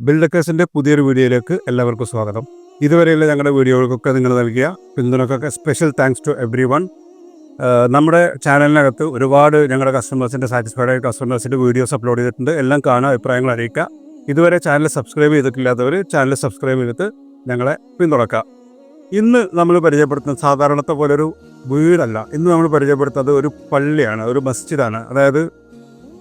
ബിൽഡക്കേഴ്സിന്റെ പുതിയൊരു വീഡിയോയിലേക്ക് എല്ലാവർക്കും സ്വാഗതം. ഇതുവരെയുള്ള ഞങ്ങളുടെ വീഡിയോകൾക്കൊക്കെ നിങ്ങൾ നൽകിയ പിന്തുണക്കൊക്കെ special thanks to everyone നമ്മുടെ ചാനലിനകത്ത് ഒരുപാട് ഞങ്ങളുടെ കസ്റ്റമേഴ്സിന്റെ സാറ്റിസ്ഫൈഡ് ആയ കസ്റ്റമേഴ്സിന്റെ വീഡിയോസ് അപ്ലോഡ് ചെയ്തിട്ടുണ്ട്. എല്ലാം കാണുക അഭിപ്രായങ്ങൾ അറിയിക്കുക. ഇതുവരെ ചാനൽ സബ്സ്ക്രൈബ് ചെയ്തിട്ടില്ലാത്തവർ ചാനൽ സബ്സ്ക്രൈബ് ചെയ്തിട്ട് ഞങ്ങളെ പിന്തുണക്കുക. ഇന്ന് നമ്മൾ പരിചയപ്പെടുത്തുന്ന സാധാരണത്തെ പോലൊരു വീടല്ല. ഇന്ന് നമ്മൾ പരിചയപ്പെടുത്തുന്നത് ഒരു പള്ളിയാണ് ഒരു മസ്ജിദാണ്. അതായത്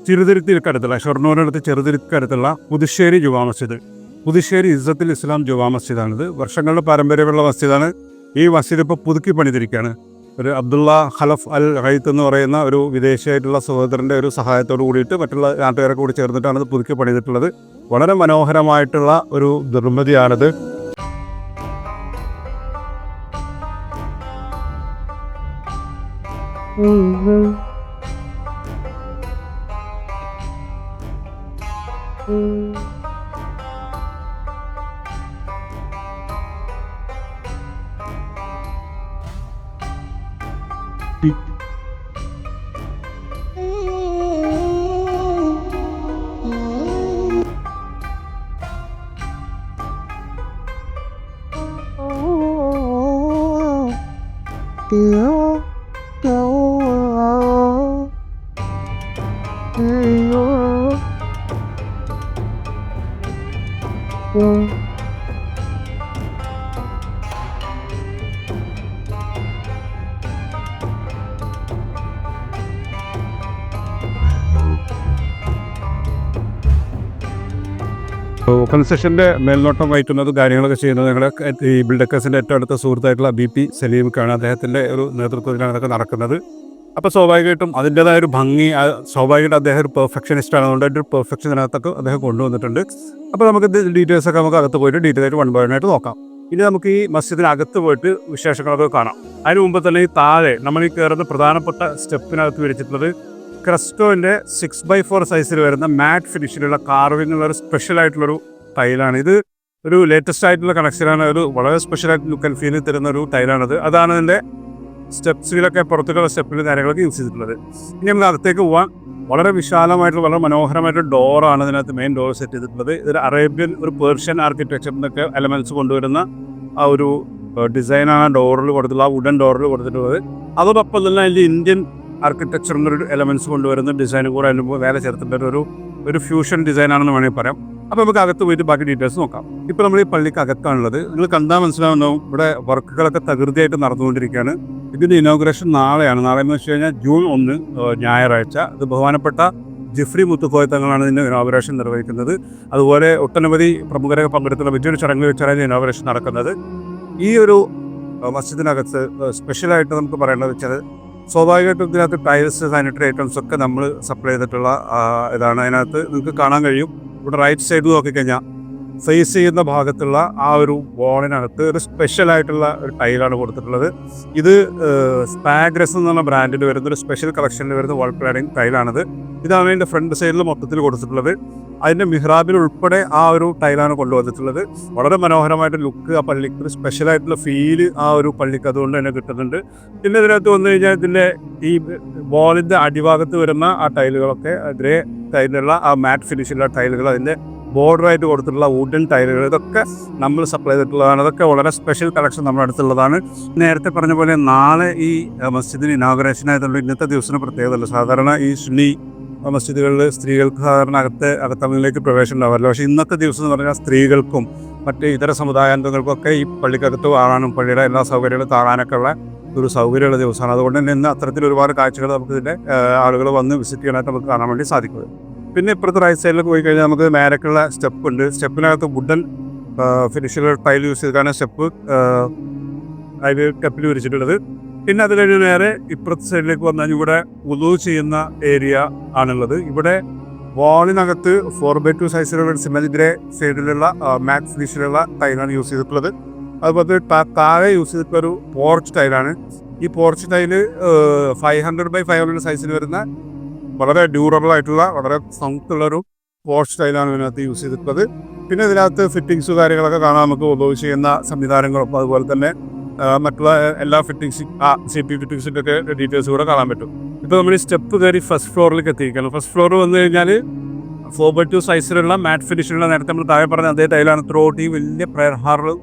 ചെറുതിരുത്തിക്കടുത്തുള്ള ഷൊർണൂരിനടുത്ത് ചെറുതിരുത്തിക്കടുത്തുള്ള പുതുശ്ശേരി ജുമാ മസ്ജിദ്. പുതുശ്ശേരി ഇസ്സത്തിൽ ഇസ്ലാം ജുമാ മസ്ജിദാണിത്. വർഷങ്ങളുടെ പാരമ്പര്യമുള്ള മസ്ജിദാണ്. ഈ മസ്ജിദ് ഇപ്പോൾ പുതുക്കി പണിതിരിക്കുകയാണ്. ഒരു അബ്ദുള്ള ഖലഫ് അൽ ഹൈത്ത് എന്ന് പറയുന്ന ഒരു വിദേശിയായിട്ടുള്ള സഹോദരന്റെ ഒരു സഹായത്തോട് കൂടിയിട്ട് മറ്റുള്ള നാട്ടുകാരെ കൂടി ചേർന്നിട്ടാണ് ഇത് പുതുക്കി പണിതിട്ടുള്ളത്. വളരെ മനോഹരമായിട്ടുള്ള ഒരു നിർമ്മിതിയാണിത്. Beep. Kiểu Kiểu Hey, oh. കൺസ്ട്രക്ഷന്റെ മേൽനോട്ടം വഹിക്കുന്നത് കാര്യങ്ങളൊക്കെ ചെയ്യുന്നത് ഞങ്ങളുടെ ഈ ബിൽഡക്കേഴ്സിന്റെ ഏറ്റവും അടുത്ത സുഹൃത്തായിട്ടുള്ള ബി പി സലീമിക്കാണ് അദ്ദേഹത്തിന്റെ ഒരു നേതൃത്വത്തിലാണ് അതൊക്കെ നടക്കുന്നത്. അപ്പോൾ സ്വാഭാവികമായിട്ടും അതിന്റേതായ ഒരു ഭംഗി സ്വാഭാവികമായിട്ടും അദ്ദേഹം ഒരു പെർഫെക്ഷനിസ്റ്റ് ആണ്. അതുകൊണ്ട് ഒരു പെർഫെക്ഷൻ ഇതിനകത്തൊക്കെ അദ്ദേഹം കൊണ്ടുവന്നിട്ടുണ്ട്. അപ്പോൾ നമുക്ക് ഡീറ്റെയിൽസ് ഒക്കെ നമുക്ക് അകത്ത് പോയിട്ട് ഡീറ്റെയിൽ ആയിട്ട് വൺ ബൈ ആയിട്ട് നോക്കാം. ഇനി നമുക്ക് ഈ മസ്ജിദിനകത്ത് പോയിട്ട് വിശേഷങ്ങളൊക്കെ കാണാം. അതിന് മുമ്പ് തന്നെ ഈ താഴെ നമ്മൾ ഈ കയറുന്ന പ്രധാനപ്പെട്ട സ്റ്റെപ്പിനകത്ത് വിരിച്ചിട്ടുള്ളത് ക്രസ്റ്റോന്റെ സിക്സ് ബൈ ഫോർ സൈസിൽ വരുന്ന മാറ്റ് ഫിനിഷിലുള്ള കാർവിംഗ് ഒരു സ്പെഷ്യൽ ആയിട്ടുള്ളൊരു ടൈലാണ്. ഇത് ഒരു ലേറ്റസ്റ്റ് ആയിട്ടുള്ള കണക്ഷനാണ് ഒരു വളരെ സ്പെഷ്യൽ ആയിട്ട് ലുക്ക് ആൻഡ് ഫീൽ തരുന്ന ഒരു ടൈലാണത്. അതാണ് ഇതിന്റെ സ്റ്റെപ്സിലൊക്കെ പുറത്തേക്കുള്ള സ്റ്റെപ്പിൽ കാര്യങ്ങളൊക്കെ യൂസ് ചെയ്തിട്ടുള്ളത്. ഇനി നമുക്ക് അകത്തേക്ക് പോവാം. വളരെ വിശാലമായിട്ടുള്ള വളരെ മനോഹരമായിട്ടുള്ള ഡോറാണ് ഇതിനകത്ത് മെയിൻ ഡോർ സെറ്റ് ചെയ്തിട്ടുള്ളത്. ഇതൊരു അറേബ്യൻ ഒരു പേർഷ്യൻ ആർക്കിടെക്ചർ എന്നൊക്കെ എലമെന്റ്സ് കൊണ്ടുവരുന്ന ആ ഒരു ഡിസൈനാണ് ഡോറിൽ കൊടുത്തിട്ടുള്ളത് ആ വുഡൻ ഡോറിൽ കൊടുത്തിട്ടുള്ളത്. അതോടൊപ്പം തന്നെ അതിന്റെ ഇന്ത്യൻ ആർക്കിടെക്ചറിന്റെ ഒരു എലമെന്റ്സ് കൊണ്ടുവരുന്ന ഡിസൈനും കൂടെ അതിന് വേറെ ചേർത്തിട്ടൊരു ഒരു ഫ്യൂഷൻ ഡിസൈനാണെന്ന് വേണമെങ്കിൽ പറയാം. അപ്പോൾ നമുക്ക് അകത്ത് പോയിട്ട് ബാക്കി ഡീറ്റെയിൽസ് നോക്കാം. ഇപ്പോൾ നമ്മൾ ഈ പള്ളിക്ക് അകത്താണുള്ളത് നിങ്ങൾ കണ്ടാൽ മനസ്സിലാവുന്നതും ഇവിടെ വർക്കുകളൊക്കെ തകൃതിയായിട്ട് നടന്നുകൊണ്ടിരിക്കുകയാണ്. ഇതിന്റെ ഇനോഗ്രേഷൻ നാളെയാണ്. നാളെ എന്ന് വെച്ച് കഴിഞ്ഞാൽ ജൂൺ ഒന്ന് ഞായറാഴ്ച. അത് ബഹുമാനപ്പെട്ട ജിഫ്രി മുത്തുക്കോയ തങ്ങളാണ് ഇതിന്റെ ഇനോഗ്രേഷൻ നിർവഹിക്കുന്നത്. അതുപോലെ ഒട്ടനവധി പ്രമുഖരൊക്കെ പങ്കെടുത്തുള്ള വലിയൊരു ചടങ്ങ് വെച്ചാണ് ഇനോഗ്രേഷൻ നടക്കുന്നത്. ഈ ഒരു മസ്ജിദിനകത്ത് സ്പെഷ്യലായിട്ട് നമുക്ക് പറയേണ്ടത് വെച്ചാൽ സ്വാഭാവികമായിട്ടും ഇതിനകത്ത് ടൈൽസ് സാനിറ്ററി ഐറ്റംസ് ഒക്കെ നമ്മൾ സപ്ലൈ ചെയ്തിട്ടുള്ള ഇതാണ്. അതിനകത്ത് നിങ്ങൾക്ക് കാണാൻ കഴിയും. ഇവിടെ റൈറ്റ് സൈഡ് നോക്കിക്കഴിഞ്ഞാൽ ഫേസ് ചെയ്യുന്ന ഭാഗത്തുള്ള ആ ഒരു ബോണിനകത്ത് ഒരു സ്പെഷ്യൽ ആയിട്ടുള്ള ഒരു ടൈലാണ് കൊടുത്തിട്ടുള്ളത്. ഇത് സ്പാഗ്രസ് എന്നുള്ള ബ്രാൻഡിൽ വരുന്ന ഒരു സ്പെഷ്യൽ കളക്ഷനിൽ വരുന്ന വാൾ പ്ലാനിങ് ടൈലാണിത് ഇതാണ് അതിന്റെ ഫ്രണ്ട് സൈഡിൽ മൊത്തത്തിൽ കൊടുത്തിട്ടുള്ളത്. അതിന്റെ മിഹ്റാബിൽ ഉൾപ്പെടെ ആ ഒരു ടൈലാണ് കൊണ്ടുവന്നിട്ടുള്ളത്. വളരെ മനോഹരമായിട്ട് ലുക്ക് ആ പള്ളിക്ക് ഒരു സ്പെഷ്യൽ ആയിട്ടുള്ള ഫീൽ ആ ഒരു പള്ളിക്ക് അതുകൊണ്ട് തന്നെ കിട്ടുന്നുണ്ട്. പിന്നെ ഇതിനകത്ത് വന്നു കഴിഞ്ഞാൽ ഇതിന്റെ ഈ ബോളിന്റെ അടിഭാഗത്ത് വരുന്ന ആ ടൈലുകളൊക്കെ ഗ്രേ ടൈലുള്ള ആ മാറ്റ് ഫിനിഷിലുള്ള ടൈലുകൾ അതിന്റെ ബോർഡറായിട്ട് കൊടുത്തിട്ടുള്ള വുഡൻ ടൈലുകൾ ഇതൊക്കെ നമ്മൾ സപ്ലൈ ചെയ്തിട്ടുള്ളതാണ്. അതൊക്കെ വളരെ സ്പെഷ്യൽ കളക്ഷൻ നമ്മുടെ അടുത്തുള്ളതാണ്. നേരത്തെ പറഞ്ഞ പോലെ നാളെ ഈ മസ്ജിദിന് ഇനാഗുറേഷൻ ആയതുകൊണ്ട് ഇന്നത്തെ ദിവസത്തിന് പ്രത്യേകതല്ല സാധാരണ ഈ സുന്നി മസ്ജിദുകളിൽ സ്ത്രീകൾക്ക് സാധാരണ അകത്ത് അകത്തമ്മിലേക്ക് പ്രവേശനം ഉണ്ടാവാറില്ല. പക്ഷേ ഇന്നത്തെ ദിവസം എന്ന് പറഞ്ഞാൽ സ്ത്രീകൾക്കും മറ്റ് ഇതര സമുദായാംഗങ്ങൾക്കൊക്കെ ഈ പള്ളിക്കകത്ത് കാണാനും പള്ളിയുടെ എല്ലാ സൗകര്യങ്ങളും താറാനൊക്കെ ഉള്ള ഒരു സൗകര്യമുള്ള ദിവസമാണ്. അതുകൊണ്ട് തന്നെ ഇന്ന് അത്തരത്തിൽ ഒരുപാട് കാഴ്ചകൾ നമുക്ക് ഇതിന്റെ ആളുകൾ വന്ന് വിസിറ്റ് ചെയ്യാനായിട്ട് നമുക്ക് കാണാൻ വേണ്ടി സാധിക്കും. പിന്നെ ഇപ്പുറത്തെ റൈറ്റ് സൈഡിലേക്ക് പോയി കഴിഞ്ഞാൽ നമുക്ക് നേരക്കുള്ള സ്റ്റെപ്പ് ഉണ്ട്. സ്റ്റെപ്പിനകത്ത് വുഡൻ ഫിനിഷിലുള്ള ടൈൽ യൂസ് ചെയ്ത് കാരണം സ്റ്റെപ്പ് അതിൽ കപ്പിൽ വിരിച്ചിട്ടുള്ളത്. പിന്നെ അത് കഴിഞ്ഞ് നേരെ ഇപ്പുറത്തെ സൈഡിലേക്ക് വന്നാൽ ഇവിടെ ഉതു ചെയ്യുന്ന ഏരിയ ആണുള്ളത്. ഇവിടെ വാളിനകത്ത് ഫോർ ബൈ ടു സൈസിലുള്ള സിമെന്റിന്റെ സൈഡിലുള്ള മാറ്റ് ഫിനിഷിലുള്ള ടൈലാണ് യൂസ് ചെയ്തിട്ടുള്ളത്. അതുപോലെ താഴെ യൂസ് ചെയ്തിട്ടുള്ള ഒരു പോർച്ച് ടൈലാണ് ഈ porch tile five hundred by five hundred സൈസിൽ വരുന്ന വളരെ ഡ്യൂറബിൾ ആയിട്ടുള്ള വളരെ ഒരു പോർച്ച് ടൈലാണ് ഇതിനകത്ത് യൂസ് ചെയ്തിട്ടുള്ളത്. പിന്നെ ഇതിനകത്ത് ഫിറ്റിങ്സ് കാര്യങ്ങളൊക്കെ കാണാൻ നമുക്ക് ഉപയോഗ ചെയ്യുന്ന സംവിധാനങ്ങളും അതുപോലെ തന്നെ മറ്റുള്ള എല്ലാ ഫിറ്റിങ്സ് ആ സി പി ഫിറ്റിങ്സിന്റെ ഒക്കെ ഡീറ്റെയിൽസ് കൂടെ കാണാൻ പറ്റും. ഇപ്പോൾ നമ്മൾ ഈ സ്റ്റെപ്പ് കയറി ഫസ്റ്റ് ഫ്ലോറിലേക്ക് എത്തിയിരിക്കണം ഫസ്റ്റ് ഫ്ലോർ വന്നു കഴിഞ്ഞാൽ ഫോർ ബൈ ടു സൈസിലുള്ള മാറ്റ് ഫിനിഷിലുള്ള നേരത്തെ നമ്മൾ താഴെ പറഞ്ഞ അതേ ടൈലാണ് ത്രൂ ഔട്ട് ഈ വലിയ പ്രയർ ഹാളിൽ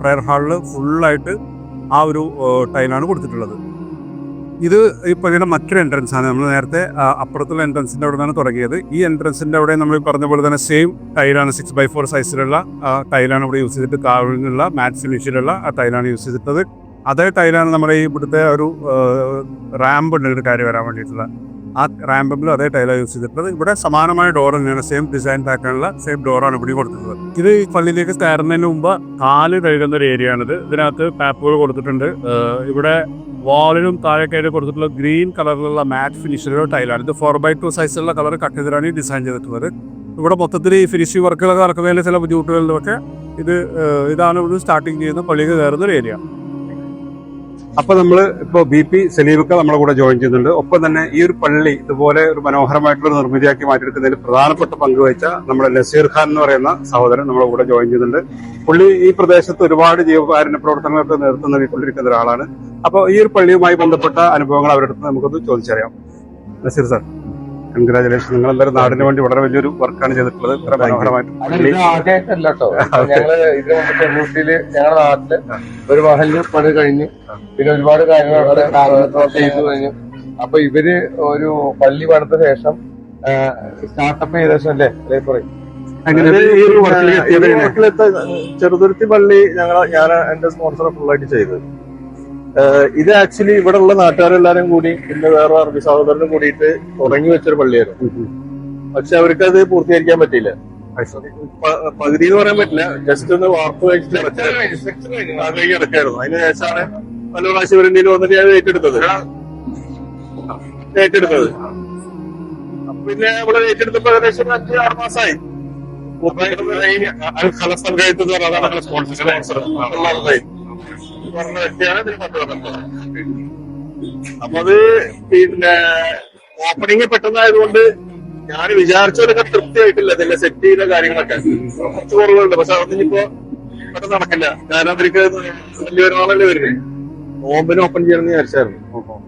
പ്രയർ ഹാളിൽ ഫുള്ളായിട്ട് ആ ഒരു ടൈലാണ് കൊടുത്തിട്ടുള്ളത്. ഇത് ഈ പള്ളിയുടെ മറ്റൊരു എൻട്രൻസ് ആണ്. നമ്മൾ നേരത്തെ അപ്പുറത്തുള്ള എൻട്രൻസിന്റെ അവിടെ നിന്നാണ് തുടങ്ങിയത്. ഈ എൻട്രൻസിന്റെ അവിടെ നമ്മൾ പറഞ്ഞ പോലെ തന്നെ സെയിം ടൈലാണ് സിക്സ് ബൈ ഫോർ സൈസിലുള്ള ടൈലാണ് ഇവിടെ യൂസ് ചെയ്തിട്ട് കാവിനുള്ള മാറ്റ് ഫിനിഷിലുള്ള ആ ടൈലാണ് യൂസ് ചെയ്തിട്ടത്. അതേ ടൈലാണ് നമ്മുടെ ഈ ഇവിടുത്തെ ഒരു റാമ്പ് ഉണ്ട് കാര്യം വരാൻ വേണ്ടിയിട്ടുള്ള. ആ റാമ്പിലും അതേ ടൈലാണ് യൂസ് ചെയ്തിട്ടുള്ളത്. ഇവിടെ സമാനമായ ഡോർ തന്നെയാണ് സെയിം ഡിസൈൻ ആക്കാനുള്ള സെയിം ഡോറാണ് ഇവിടെ കൊടുത്തിട്ടുള്ളത്. ഇത് പള്ളിയിലേക്ക് കയറുന്നതിന് മുമ്പ് കാൽ കഴുകുന്ന ഒരു ഏരിയ ആണിത്. ഇതിനകത്ത് പാപ്പുകൾ കൊടുത്തിട്ടുണ്ട്. ഇവിടെ വാളിനും താഴേക്കായിട്ട് കൊടുത്തിട്ടുള്ള ഗ്രീൻ കളറിലുള്ള മാറ്റ് ഫിനിഷിലുള്ള ടൈലാണ് ഇത് ഫോർ ബൈ ടു സൈസിലുള്ള കളർ കട്ട് ചെയ്തിട്ടാണ് ഈ ഡിസൈൻ ചെയ്തിട്ടുള്ളത്. ഇവിടെ മൊത്തത്തിൽ ഈ ഫിനിഷിംഗ് വർക്കുകളൊക്കെ നടക്കുന്നതിൽ ചില ബുദ്ധിമുട്ടുകളിലൊക്കെ ഇത് ഇതാണ് ഇവിടെ സ്റ്റാർട്ടിങ് ചെയ്യുന്ന പള്ളിക്ക് കയറുന്ന ഒരു ഏരിയ അപ്പൊ നമ്മൾ ഇപ്പോ ബി പി സലീബക്ക നമ്മളെ കൂടെ ജോയിൻ ചെയ്യുന്നുണ്ട്. ഒപ്പം തന്നെ ഈ ഒരു പള്ളി ഇതുപോലെ ഒരു മനോഹരമായിട്ടുള്ള നിർമ്മിതിയാക്കി മാറ്റിയെടുക്കുന്നതിൽ പ്രധാനപ്പെട്ട പങ്ക് വഹിച്ച നമ്മുടെ നസീർ ഖാൻ എന്ന് പറയുന്ന സഹോദരൻ നമ്മളെ കൂടെ ജോയിൻ ചെയ്യുന്നുണ്ട്. പുള്ളി ഈ പ്രദേശത്ത് ഒരുപാട് ജീവകാരുണ്യ പ്രവർത്തനങ്ങൾക്ക് നേതൃത്വം നൽകിക്കൊണ്ടിരിക്കുന്ന ഒരാളാണ്. അപ്പോൾ ഈ ഒരു പള്ളിയുമായി ബന്ധപ്പെട്ട അനുഭവങ്ങൾ അവരുടെ അടുത്ത് നമുക്കൊന്ന് ചോദിച്ചറിയാം. നസീർ സാർ. കൺഗ്രാചുലേഷൻ നിങ്ങൾ എന്തായാലും നാടിന് വേണ്ടി വളരെ വലിയൊരു വർക്കാണ് ചെയ്തിട്ടുള്ളത്. ഇത്ര മനോഹരമായിട്ട് ആദ്യമായിട്ടല്ല കേട്ടോ ഞങ്ങൾ ഇതിന് മുമ്പ് ഞങ്ങളുടെ നാട്ടിൽ ഒരു മഹലിന് പണി കഴിഞ്ഞ് പിന്നെ ഒരുപാട് കാര്യങ്ങൾ ചെയ്തു കഴിഞ്ഞു. അപ്പൊ ഇവർ ഒരു പള്ളി പണിത ശേഷം സ്റ്റാർട്ടപ്പ് ചെയ്ത ശേഷം അല്ലേ? അല്ലേ പറയും ചെറുതുരുത്തി പള്ളി ഞങ്ങൾ ഞാൻ എന്റെ സ്പോൺസർ ഫുള്ളായിട്ട് ചെയ്തത്. ഇത് ആക്ച്വലി ഇവിടെ ഉള്ള നാട്ടുകാരെല്ലാരും കൂടി പിന്നെ വേറെ അറബി സഹോദരനും കൂടിയിട്ട് തുടങ്ങി വെച്ചൊരു പള്ളിയായിരുന്നു. പക്ഷെ അവർക്ക് അത് പൂർത്തീകരിക്കാൻ പറ്റിയില്ല. പകുതി എന്ന് പറയാൻ പറ്റില്ല. ജസ്റ്റ് ഒന്ന് വാർപ്പ് വെച്ചിട്ട് കിടക്കായിരുന്നു അതിന് ശേഷമാണ് പല പ്രാവശ്യം ഇവരെന്തെങ്കിലും വന്നിട്ട് ഞാൻ ഏറ്റെടുത്തത്. ഏറ്റെടുത്തത്. പിന്നെ നമ്മൾ ഏറ്റെടുത്തപ്പോ ഏകദേശം അഞ്ച് ആറ് മാസമായി അതാണ് സ്പോൺസർ പറഞ്ഞ വ്യക്തിയാണ് ഇതിന് കൊണ്ടുവന്നത് അപ്പൊ അത് പിന്നെ ഓപ്പണിംഗ് പെട്ടെന്നായതുകൊണ്ട് ഞാൻ വിചാരിച്ചതൊക്കെ തൃപ്തിയായിട്ടില്ല. ഇതിന്റെ സെറ്റ് ചെയ്ത കാര്യങ്ങളൊക്കെ. കുറച്ച് കുറവുണ്ട് പക്ഷെ അതൊന്നും ഇനിയിപ്പോ പെട്ടെന്ന് നടക്കില്ല. കാരണം അവർക്ക് വലിയ വരുമാനമല്ലേ വരുന്നത് നോമ്പിന് ഓപ്പൺ ചെയ്യണമെന്ന് വിചാരിച്ചായിരുന്നു.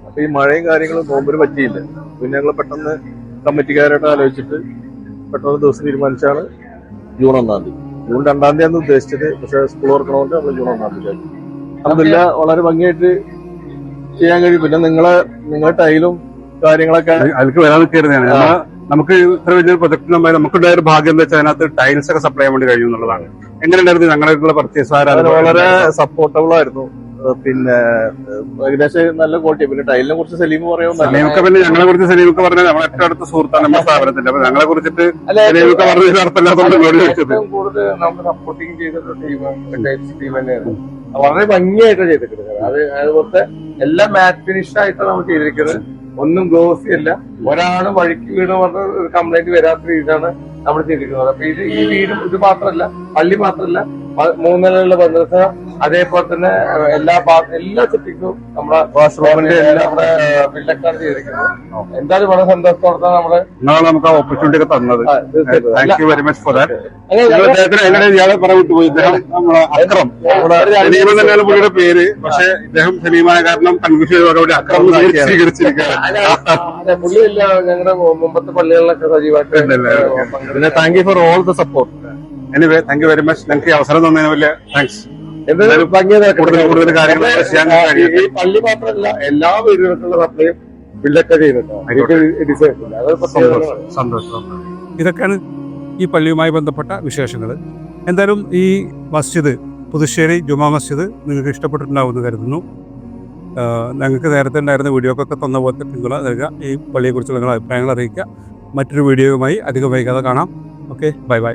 അപ്പൊ ഈ മഴയും കാര്യങ്ങളും നോമ്പിന് പറ്റിയില്ല. പിന്നെ ഞങ്ങൾ പെട്ടെന്ന് കമ്മിറ്റിക്കാരായിട്ട് ആലോചിച്ചിട്ട് പെട്ടെന്ന് ദിവസം തീരുമാനിച്ചാണ് ജൂൺ ഒന്നാം തീയതി. ജൂൺ രണ്ടാം തീയതി ആണ് ഉദ്ദേശിച്ചത്. പക്ഷെ സ്കൂൾ തുറക്കണോണ്ട് നമ്മൾ ജൂൺ ഒന്നാം തീയതി അല്ല വളരെ ഭംഗിയായിട്ട് ചെയ്യാൻ കഴിയും. പിന്നെ നിങ്ങളെ നിങ്ങളെ ടൈലും കാര്യങ്ങളൊക്കെ അതിലേക്ക് വരാൻ നിൽക്കരുതാണ് നമുക്ക് ഇത്ര വലിയൊരു പ്രൊജക്ട് നമ്മൾ നമുക്കുണ്ടായ ഒരു ഭാഗ്യം എന്താ വെച്ചാൽ അതിനകത്ത് ടൈൽസ് ഒക്കെ സപ്ലൈ ചെയ്യാൻ വേണ്ടി കഴിയും എന്നുള്ളതാണ്. എങ്ങനെയുണ്ടായിരുന്നു ഞങ്ങളുടെ പർച്ചേസ് വളരെ സപ്പോർട്ടബിൾ ആയിരുന്നു. പിന്നെ ഏകദേശം നല്ല ക്വാളിറ്റി പിന്നെ ടൈലിനെ കുറിച്ച് സലീം പറയുമ്പോൾ സലീമൊക്കെ പിന്നെ ഞങ്ങളെ കുറിച്ച് സലീമൊക്കെ പറഞ്ഞത് നമ്മളെ ഏറ്റവും അടുത്ത സുഹൃത്താണ് നമ്മുടെ സ്ഥാപനത്തിന്റെ അപ്പൊ ഞങ്ങളെ കുറിച്ചിട്ട് സലീമൊക്കെ പറഞ്ഞത് അർത്ഥമില്ലാത്തതുകൊണ്ട് കൂടുതൽ നമുക്ക് സപ്പോർട്ടിങ് ചെയ്തിട്ടുള്ള ടീം ടീം തന്നെയാണ് വളരെ ഭംഗിയായിട്ടാണ് ചെയ്തിരിക്കുന്നത്. അത് അതുപോലത്തെ എല്ലാം മാറ്റ് ഫിനിഷ് ആയിട്ടാണ് നമ്മൾ ചെയ്തിരിക്കുന്നത്. ഒന്നും ഗ്ലോസി അല്ല. ഒരാളും വഴിക്ക് വീണ് പറഞ്ഞ കംപ്ലൈന്റ് വരാത്ത രീതിയിലാണ് നമ്മൾ ചെയ്തിരിക്കുന്നത്. അപ്പൊ ഇത് ഈ വീട് ഇത് മാത്രമല്ല പള്ളി മാത്രമല്ല മ- മൂന്നിലുള്ള മദ്രസ അതേപോലെ തന്നെ എല്ലാ എല്ലാ ചുറ്റിക്കും നമ്മുടെ വാഷ്റൂമിന്റെ നമ്മുടെ ബിൽഡൊക്കെയാണ് ചെയ്തിരിക്കുന്നത് എന്തായാലും വളരെ സന്തോഷത്തോടെ നമ്മൾ നിങ്ങളാണ് നമുക്ക് ആ ഓപ്പർച്യൂണിറ്റി ഒക്കെ തന്നത്. Thank you very much for that എങ്ങനെ ഇയാളെ പറയാൻ വിട്ടുപോയി ഇദ്ദേഹം നമ്മളെ അക്രം. സലീം തന്നെയാണ് പുള്ളിയുടെ പേര്. പക്ഷെ ഇദ്ദേഹം സലീമായ കാരണം കൺഫ്യൂഷൻ ചെയ്തതോടുകൂടി അക്രം സ്വീകരിച്ചിരിക്കുകയാണ്. പുള്ളിയല്ല ഞങ്ങളുടെ മുമ്പത്തെ പള്ളികളിലൊക്കെ സജീവമായിട്ട് പിന്നെ thank you for all the support anyway thank you very much ഞങ്ങൾക്ക് ഈ അവസരം തന്നതിന് വലിയ താങ്ക്സ് കൂടുതൽ കൂടുതൽ കാര്യങ്ങൾ ചെയ്യാൻ ഈ- കഴിയട്ടെ. പള്ളി മാത്രമല്ല എല്ലാ വീടുകൾക്കുള്ള സപ്ലൈയും ബില്ലൊക്കെ സന്തോഷം. സന്തോഷം. ഇതൊക്കെയാണ് ഈ പള്ളിയുമായി ബന്ധപ്പെട്ട വിശേഷങ്ങൾ. എന്തായാലും ഈ മസ്ജിദ് പുതുശ്ശേരി ജുമാ മസ്ജിദ് നിങ്ങൾക്ക് ഇഷ്ടപ്പെട്ടിട്ടുണ്ടാവുമെന്ന് കരുതുന്നു. ഞങ്ങൾക്ക് നേരത്തെ ഉണ്ടായിരുന്ന വീഡിയോക്കൊക്കെ തന്ന പോലത്തെ പിന്തുണ നൽകുക. ഈ പള്ളിയെക്കുറിച്ചുള്ള നിങ്ങളുടെ അഭിപ്രായങ്ങൾ അറിയിക്കുക. മറ്റൊരു വീഡിയോയുമായി അധികം വൈകാതെ കാണാം. Okay bye bye.